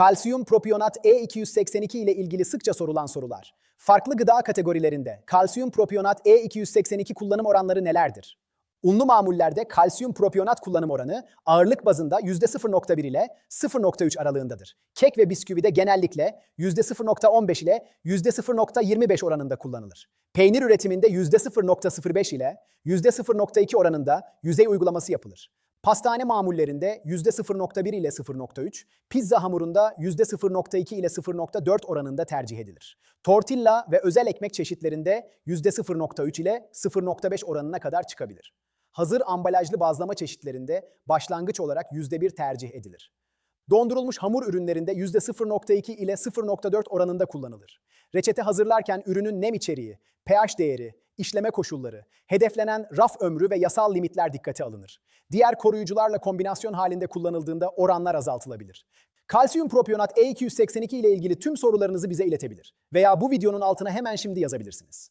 Kalsiyum propionat E282 ile ilgili sıkça sorulan sorular. Farklı gıda kategorilerinde kalsiyum propionat E282 kullanım oranları nelerdir? Unlu mamullerde kalsiyum propionat kullanım oranı ağırlık bazında %0.1 ile 0.3 aralığındadır. Kek ve bisküvide genellikle %0.15 ile %0.25 oranında kullanılır. Peynir üretiminde %0.05 ile %0.2 oranında yüzey uygulaması yapılır. Pastane mamullerinde %0.1 ile 0.3, pizza hamurunda %0.2 ile 0.4 oranında tercih edilir. Tortilla ve özel ekmek çeşitlerinde %0.3 ile 0.5 oranına kadar çıkabilir. Hazır ambalajlı bazlama çeşitlerinde başlangıç olarak %1 tercih edilir. Dondurulmuş hamur ürünlerinde %0.2 ile 0.4 oranında kullanılır. Reçete hazırlarken ürünün nem içeriği, pH değeri, işleme koşulları, hedeflenen raf ömrü ve yasal limitler dikkate alınır. Diğer koruyucularla kombinasyon halinde kullanıldığında oranlar azaltılabilir. Kalsiyum propionat E282 ile ilgili tüm sorularınızı bize iletebilir veya bu videonun altına hemen şimdi yazabilirsiniz.